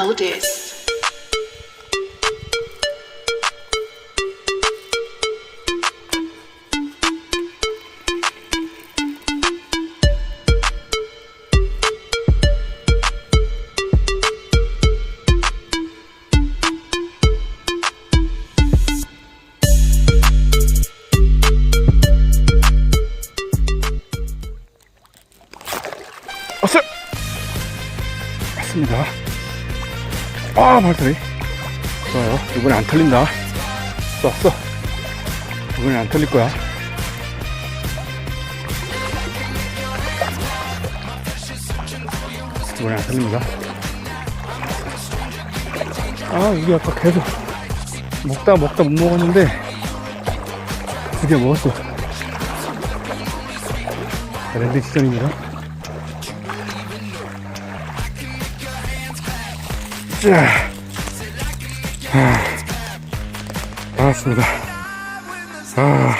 Hodis. 왔 아, 발소리. 좋아요. 이번에 안 털린다. 쏘았어. 이번에 안 털릴 거야. 이번에 안 털립니다. 아, 이게 아까 계속 먹다 먹다 못 먹었는데, 드디어 먹었어. 랜딩 시전입니다. 자, 아, 나왔습니다. 아,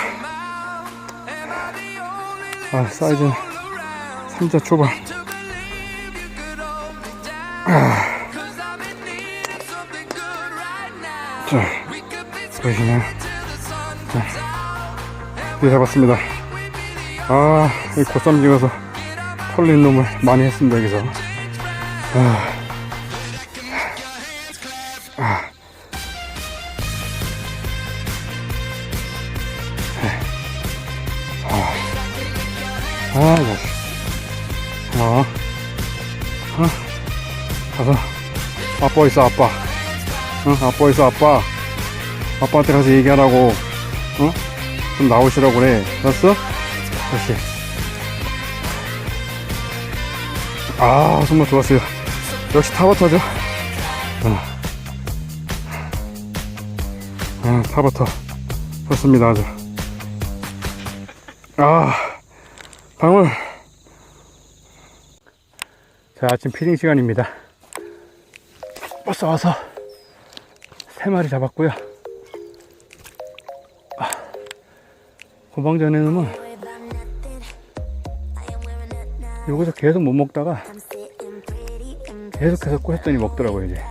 아 사이즈는 3자 초반. 아, 자, 보이시나요? 자, 네, 잡았습니다. 아, 이 고쌈 찍어서 털린 놈을 많이 했습니다, 여기서. 아. 아, 자식. 어. 어. 가서, 아빠 있어, 아빠. 어, 아빠 있어, 아빠. 아빠한테 가서 얘기하라고. 어? 좀 나오시라고 그래. 알았어? 그렇지. 아, 정말 좋았어요. 역시 타버터죠. 어. 아, 타버터. 좋습니다, 아주. 아. 방울. 자, 아침 피딩 시간입니다. 버스 와서 세 마리 잡았고요. 아, 고방 전에는 여기서 계속 못 먹다가 계속해서 꾸 했더니 먹더라고요, 이제.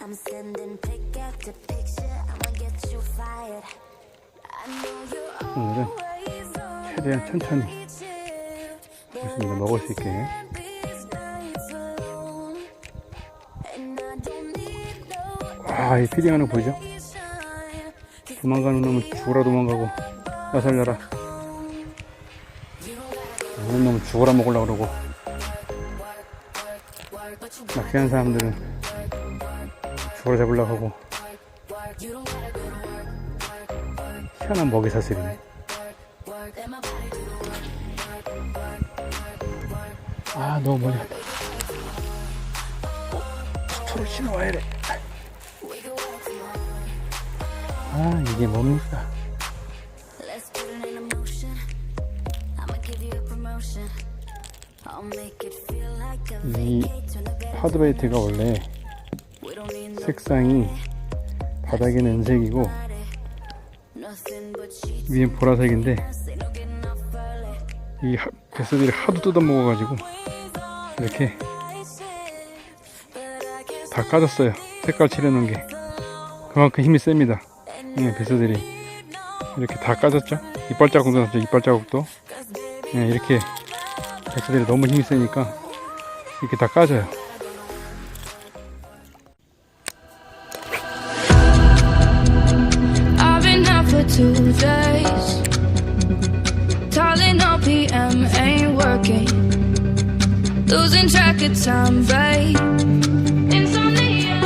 I'm sending pick after picture. 오늘은 최대한 천천히 있습니다. 먹을 수 있게. 아, 이 피딩하는 거 보이죠? 도망가는 놈은 죽어라 도망가고 나 살려라 이런 놈은 죽어라 먹으려고 그러고 낚시하는 사람들은 죽어라 잡으려고 하고 희한한 먹이 사슬이네 아 너무 멀리 갔다 초로 신어와야 돼 아 이게 뭡니까 이 하드베이트가 원래 색상이 바닥에는 은색이고. 위엔 보라색인데. 이 하- 베스들이 하도 뜯어먹어가지고 이렇게 다 까졌어요. 색깔 칠해놓은 게. 그만큼 힘이 셉니다. 예, 베스들이. 이렇게 다 까졌죠? 이빨 자국도 났죠 이빨 자국도? 예, 이렇게 베스들이 너무 힘이 세니까 이렇게 다 까져요. I've been Losing track of time, babe. Insomnia.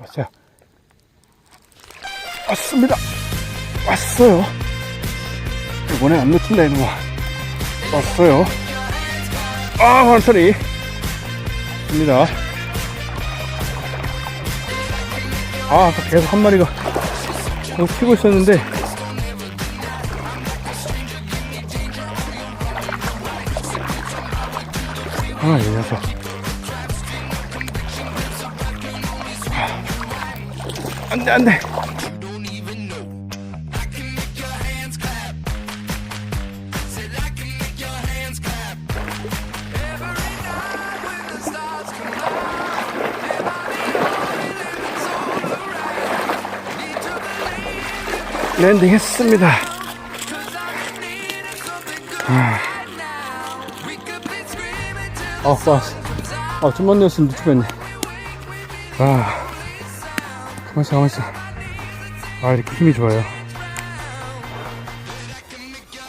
왔어요. 왔습니다. 왔어요. 이번엔 안 놓친다 이놈아. 왔어요. 아 환소리 왔습니다. 아 계속 한 마리가 계속 피고 있었는데 아, 이 녀석. 안 돼, 안 돼. 랜딩 했습니다. 아, 빠스. 아, 좀만 내었으면 늦겠네. 아, 가만있어, 가만있어. 아, 이렇게 힘이 좋아요.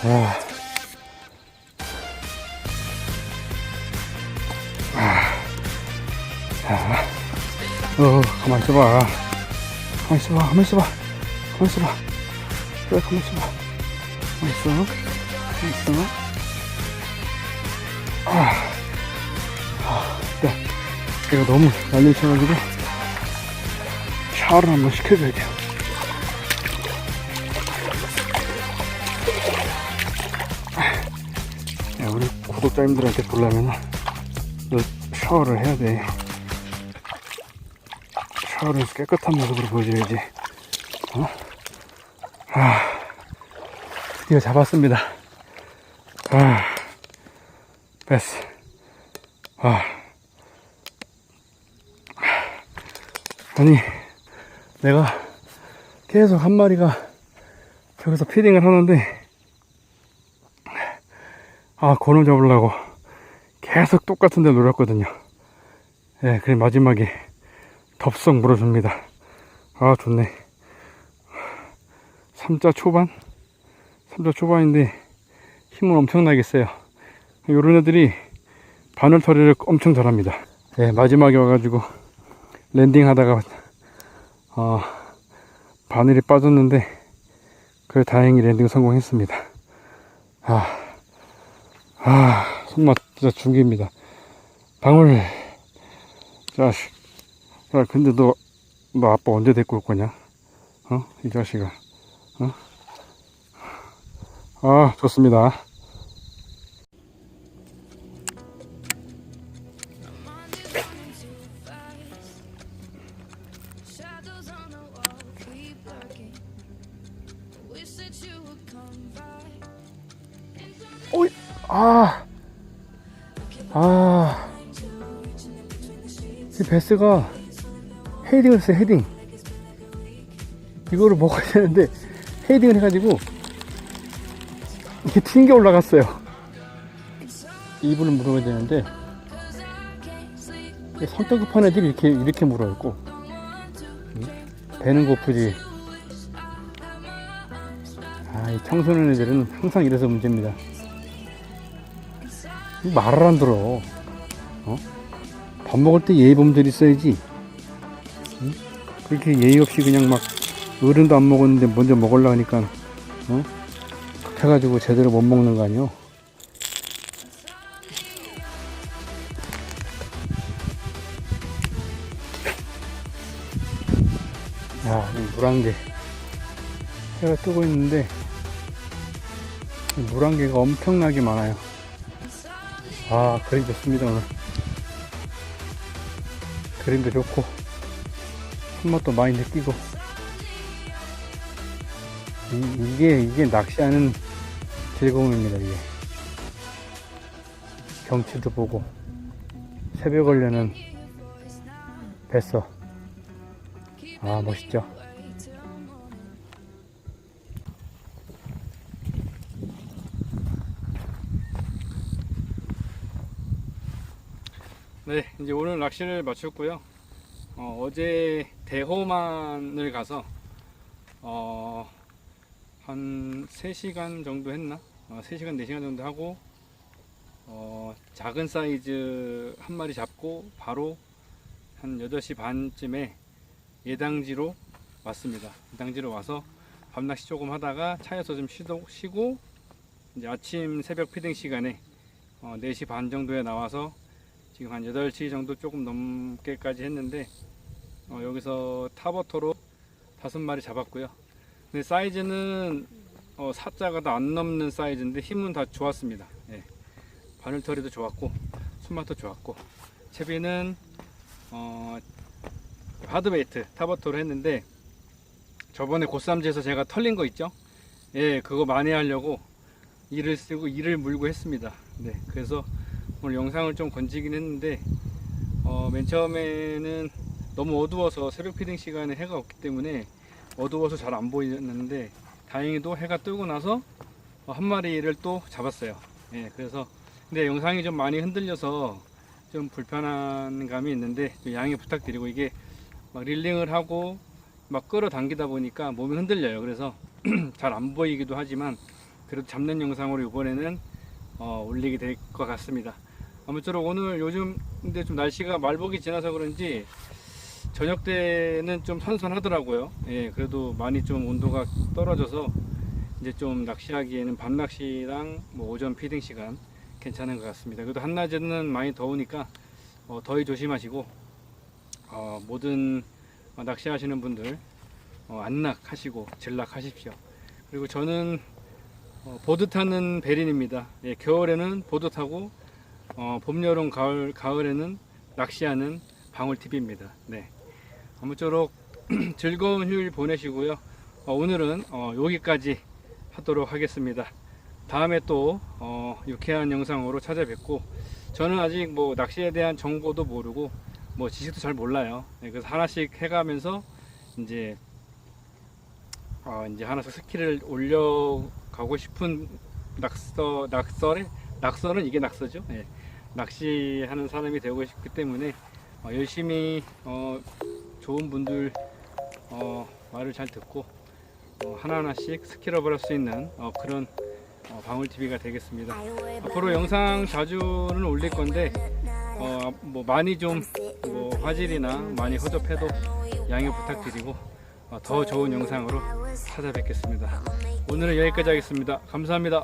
아. 아. 아. 어, 가만히 있어봐. 가만히 있어봐, 가만히 있어봐. 가만히 있어봐. 그래, 가만히 있어봐. 가만히 있어. 가만히 있어. 네. 이거 너무 날리셔가지고 샤워를 한번 시켜줘야 돼요. 야, 우리 구독자님들한테 보려면 너 샤워를 해야 돼. 샤워를 깨끗한 모습으로 보여줘야지. 어? 아, 드디어 잡았습니다. 아, 베스. 아. 아니, 내가 계속 한 마리가 저기서 피딩을 하는데, 아, 고놈 잡으려고 계속 똑같은 데 놀았거든요. 예, 그래, 마지막에 덥석 물어줍니다. 아, 좋네. 3자 초반? 3자 초반인데 힘은 엄청나게 세요. 요런 애들이 바늘 처리를 엄청 잘합니다. 예, 마지막에 와가지고 랜딩 하다가 어, 바늘이 빠졌는데 그 다행히 랜딩 성공했습니다. 아, 아 손맛 진짜 중기입니다. 방울 자식 야 근데 너 너 아빠 언제 데리고 올 거냐? 어? 이 자식아 어? 아 좋습니다. 베스가 헤딩을 했어요, 헤딩. 이거를 먹어야 되는데, 헤딩을 해가지고, 이렇게 튕겨 올라갔어요. 입을 물어야 되는데, 이 손톱급한 애들이 이렇게, 이렇게 물어 있고, 배는 고프지. 아, 이 청소년 애들은 항상 이래서 문제입니다. 말을 안 들어. 어? 밥 먹을 때 예의범들 있어야지. 응? 그렇게 예의 없이 그냥 막 어른도 안 먹었는데 먼저 먹으려 하니까 어? 해가지고 제대로 못 먹는 거 아니요? 야, 이 물안개. 해가 뜨고 있는데 이 물안개가 엄청나게 많아요. 아, 그림 좋습니다, 오늘. 그림도 좋고, 손맛도 많이 느끼고. 이, 이게, 이게 낚시하는 즐거움입니다, 이게. 경치도 보고, 새벽 올려는 뱃어. 아, 멋있죠? 네, 이제 오늘 낚시를 마쳤고요. 어, 제 대호만을 가서 어, 한 3시간 정도 했나? 어, 3시간, 4시간 정도 하고 어, 작은 사이즈 한 마리 잡고 바로 한 8시 반쯤에 예당지로 왔습니다. 예당지로 와서 밤낚시 조금 하다가 차에서 좀 쉬도, 쉬고 이제 아침 새벽 피딩 시간에 어, 4시 반 정도에 나와서 지금 한 8시 정도 조금 넘게까지 했는데 어, 여기서 타버터로 다섯 마리 잡았고요. 근데 사이즈는 어, 사자가 다 안 넘는 사이즈인데 힘은 다 좋았습니다. 예. 바늘털이도 좋았고 손맛도 좋았고 채비는 어, 하드베이트 타버토를 했는데 저번에 고쌈지에서 제가 털린 거 있죠? 예, 그거 많이 하려고 이를 쓰고 이를 물고 했습니다. 네, 그래서 오늘 영상을 좀 건지긴 했는데 어, 맨 처음에는 너무 어두워서 새벽 피딩 시간에 해가 없기 때문에 어두워서 잘 안 보이는데 다행히도 해가 뜨고 나서 어, 한 마리를 또 잡았어요. 예, 그래서 근데 영상이 좀 많이 흔들려서 좀 불편한 감이 있는데 좀 양해 부탁드리고 이게 막 릴링을 하고 막 끌어당기다 보니까 몸이 흔들려요. 그래서 잘 안 보이기도 하지만 그래도 잡는 영상으로 이번에는 어, 올리게 될 것 같습니다. 아무쪼록 오늘 요즘 근데 좀 날씨가 말복이 지나서 그런지 저녁 때는 좀 선선하더라고요. 예, 그래도 많이 좀 온도가 떨어져서 이제 좀 낚시하기에는 밤 낚시랑 뭐 오전 피딩 시간 괜찮은 것 같습니다. 그래도 한낮에는 많이 더우니까 어, 더위 조심하시고 어, 모든 어, 낚시하시는 분들 어, 안락하시고 전락하십시오. 그리고 저는 어, 보드 타는 베린입니다. 예, 겨울에는 보드 타고 어, 봄, 여름, 가을, 가을에는 낚시하는 방울TV입니다. 네. 아무쪼록 즐거운 휴일 보내시고요. 어, 오늘은 어, 여기까지 하도록 하겠습니다. 다음에 또 어, 유쾌한 영상으로 찾아뵙고 저는 아직 뭐 낚시에 대한 정보도 모르고 뭐 지식도 잘 몰라요. 네, 그래서 하나씩 해가면서 이제 어, 이제 하나씩 스킬을 올려가고 싶은 낙서 낙설에 낙서는 이게 낙서죠. 예. 낚시하는 사람이 되고 싶기 때문에 어, 열심히 어, 좋은 분들 어, 말을 잘 듣고 어, 하나하나씩 스킬업을 할 수 있는 어, 그런 어, 방울TV가 되겠습니다. 앞으로 영상 자주는 올릴 건데 어, 뭐 많이 좀 뭐 화질이나 많이 허접해도 양해 부탁드리고 어, 더 좋은 영상으로 찾아뵙겠습니다. 오늘은 여기까지 하겠습니다. 감사합니다.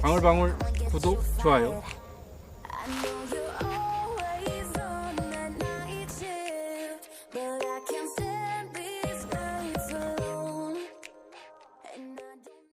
방울방울 구독, 좋아요.